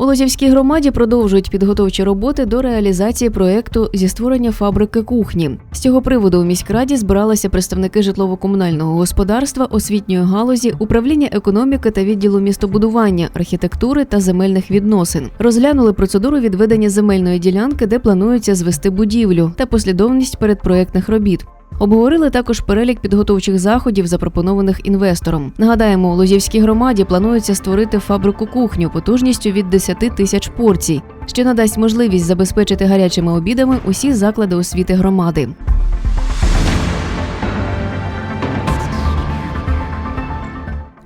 У Лозівській громаді продовжують підготовчі роботи до реалізації проекту зі створення фабрики кухні. З цього приводу у міськраді збиралися представники житлово-комунального господарства, освітньої галузі, управління економіки та відділу містобудування, архітектури та земельних відносин. Розглянули процедуру відведення земельної ділянки, де планується звести будівлю, та послідовність передпроектних робіт. Обговорили також перелік підготовчих заходів, запропонованих інвестором. Нагадаємо, у Лозівській громаді планується створити фабрику кухню потужністю від 10 тисяч порцій, що надасть можливість забезпечити гарячими обідами усі заклади освіти громади.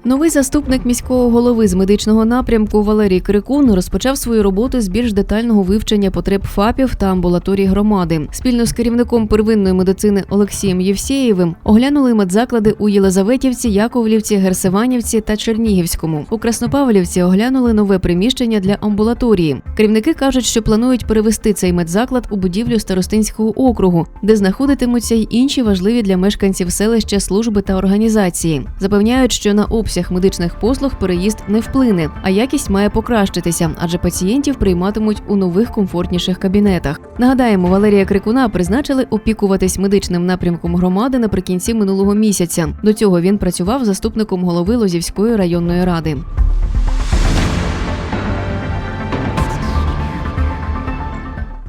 Новий заступник міського голови з медичного напрямку Валерій Крикун розпочав свою роботу з більш детального вивчення потреб ФАПів та амбулаторій громади. Спільно з керівником первинної медицини Олексієм Євсєєвим оглянули медзаклади у Єлизаветівці, Яковлівці, Герсиванівці та Чернігівському. У Краснопавлівці оглянули нове приміщення для амбулаторії. Керівники кажуть, що планують перевести цей медзаклад у будівлю старостинського округу, де знаходитимуться й інші важливі для мешканців селища служби та організації. Запевняють, що на обсяг медичних послуг переїзд не вплине, а якість має покращитися, адже пацієнтів прийматимуть у нових комфортніших кабінетах. Нагадаємо, Валерія Крикуна призначили опікуватись медичним напрямком громади наприкінці минулого місяця. До цього він працював заступником голови Лозівської районної ради.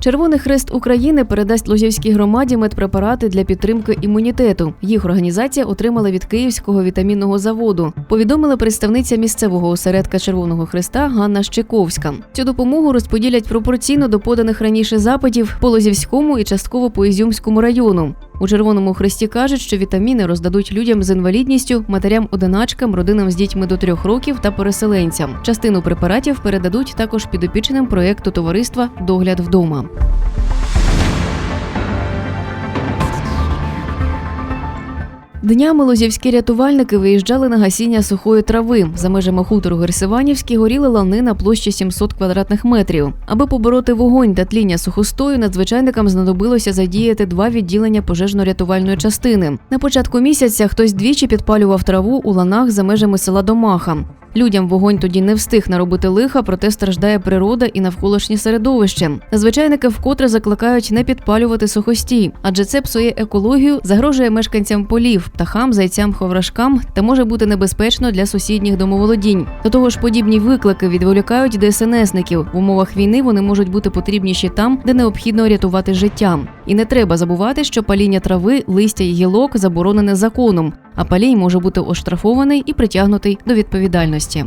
Червоний хрест України передасть Лозівській громаді медпрепарати для підтримки імунітету. Їх організація отримала від Київського вітамінного заводу. Повідомила представниця місцевого осередка Червоного Хреста Ганна Щековська. Цю допомогу розподілять пропорційно до поданих раніше запитів по Лозівському і частково по Ізюмському району. У Червоному Хресті кажуть, що вітаміни роздадуть людям з інвалідністю, матерям-одиначкам, родинам з дітьми до трьох років та переселенцям. Частину препаратів передадуть також підопічним проєкту товариства Догляд вдома. Днями лозівські рятувальники виїжджали на гасіння сухої трави. За межами хутору Герсиванівські горіли лани на площі 700 квадратних метрів. Аби побороти вогонь та тління сухостою, надзвичайникам знадобилося задіяти два відділення пожежно-рятувальної частини. На початку місяця хтось двічі підпалював траву у ланах за межами села Домаха. Людям вогонь тоді не встиг наробити лиха, проте страждає природа і навколишнє середовище. Надзвичайники вкотре закликають не підпалювати сухостій, адже це псує екологію, загрожує мешканцям полів, птахам, зайцям, ховрашкам та може бути небезпечно для сусідніх домоволодінь. До того ж, подібні виклики відволікають ДСНСників. В умовах війни вони можуть бути потрібніші там, де необхідно рятувати життя. І не треба забувати, що паління трави, листя і гілок заборонене законом, а палій може бути оштрафований і притягнутий до відповідальності.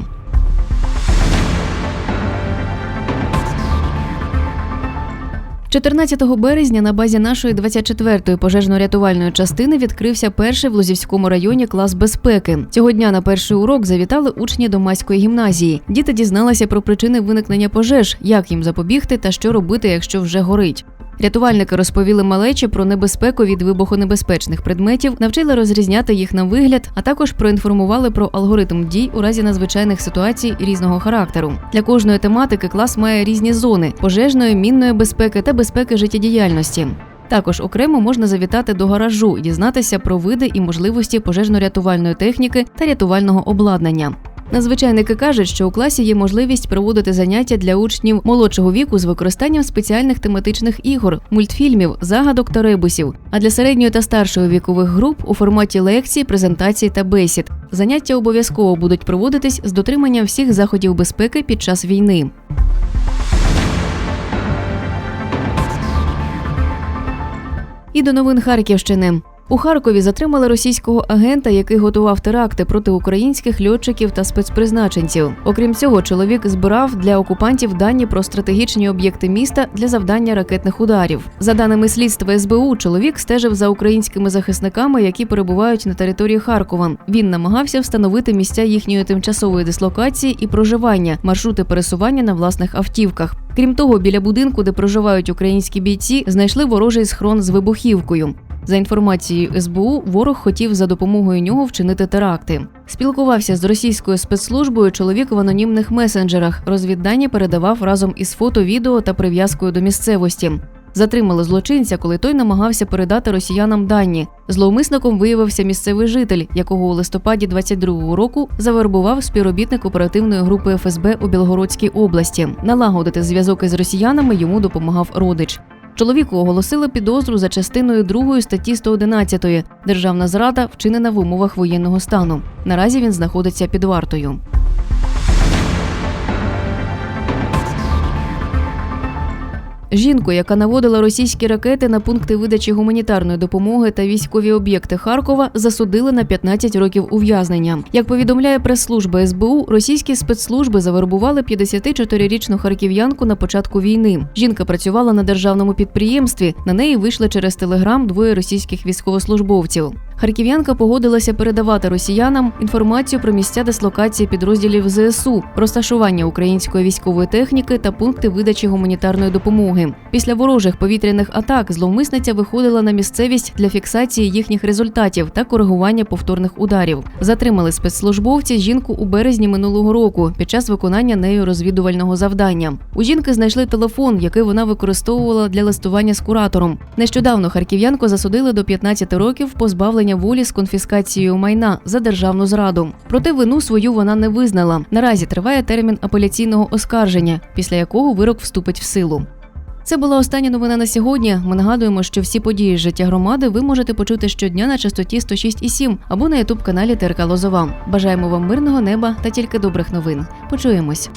– 14 березня на базі нашої 24-ї пожежно-рятувальної частини відкрився перший в Лозівському районі клас безпеки. Цього дня на перший урок завітали учні Домаської гімназії. Діти дізналися про причини виникнення пожеж, як їм запобігти та що робити, якщо вже горить. Рятувальники розповіли малечі про небезпеку від вибухонебезпечних предметів, навчили розрізняти їх на вигляд, а також проінформували про алгоритм дій у разі надзвичайних ситуацій різного характеру. Для кожної тематики клас має різні зони пожежної, мінної безпеки та безпеки життєдіяльності. Також окремо можна завітати до гаражу і дізнатися про види і можливості пожежно-рятувальної техніки та рятувального обладнання. Надзвичайники кажуть, що у класі є можливість проводити заняття для учнів молодшого віку з використанням спеціальних тематичних ігор, мультфільмів, загадок та ребусів. А для середньої та старшої вікових груп у форматі лекцій, презентацій та бесід. Заняття обов'язково будуть проводитись з дотриманням всіх заходів безпеки під час війни. І до новин Харківщини. У Харкові затримали російського агента, який готував теракти проти українських льотчиків та спецпризначенців. Окрім цього, чоловік збирав для окупантів дані про стратегічні об'єкти міста для завдання ракетних ударів. За даними слідства СБУ, чоловік стежив за українськими захисниками, які перебувають на території Харкова. Він намагався встановити місця їхньої тимчасової дислокації і проживання, маршрути пересування на власних автівках. Крім того, біля будинку, де проживають українські бійці, знайшли ворожий схрон з вибухівкою. За інформацією СБУ, ворог хотів за допомогою нього вчинити теракти. Спілкувався з російською спецслужбою чоловік в анонімних месенджерах. Розвіддані передавав разом із фото, відео та прив'язкою до місцевості. Затримали злочинця, коли той намагався передати росіянам дані. Зловмисником виявився місцевий житель, якого у листопаді 22-го року завербував співробітник оперативної групи ФСБ у Білгородській області. Налагодити зв'язок із росіянами йому допомагав родич. Чоловіку оголосили підозру за частиною 2 статті 111 Державна зрада вчинена в умовах воєнного стану. Наразі він знаходиться під вартою. Жінку, яка наводила російські ракети на пункти видачі гуманітарної допомоги та військові об'єкти Харкова, засудили на 15 років ув'язнення. Як повідомляє прес-служба СБУ, російські спецслужби завербували 54-річну харків'янку на початку війни. Жінка працювала на державному підприємстві. На неї вийшли через телеграм двоє російських військовослужбовців. Харків'янка погодилася передавати росіянам інформацію про місця дислокації підрозділів ЗСУ, розташування української військової техніки та пункти видачі гуманітарної допомоги. Після ворожих повітряних атак зловмисниця виходила на місцевість для фіксації їхніх результатів та коригування повторних ударів. Затримали спецслужбовці жінку у березні минулого року під час виконання нею розвідувального завдання. У жінки знайшли телефон, який вона використовувала для листування з куратором. Нещодавно харків'янку засудили до 15 років позбавлення волі з конфіскацією майна за державну зраду. Проте вину свою вона не визнала. Наразі триває термін апеляційного оскарження, після якого вирок вступить в силу. Це була остання новина на сьогодні. Ми нагадуємо, що всі події з життя громади ви можете почути щодня на частоті 106,7 або на ютуб каналі ТРК Лозова. Бажаємо вам мирного неба та тільки добрих новин. Почуємось.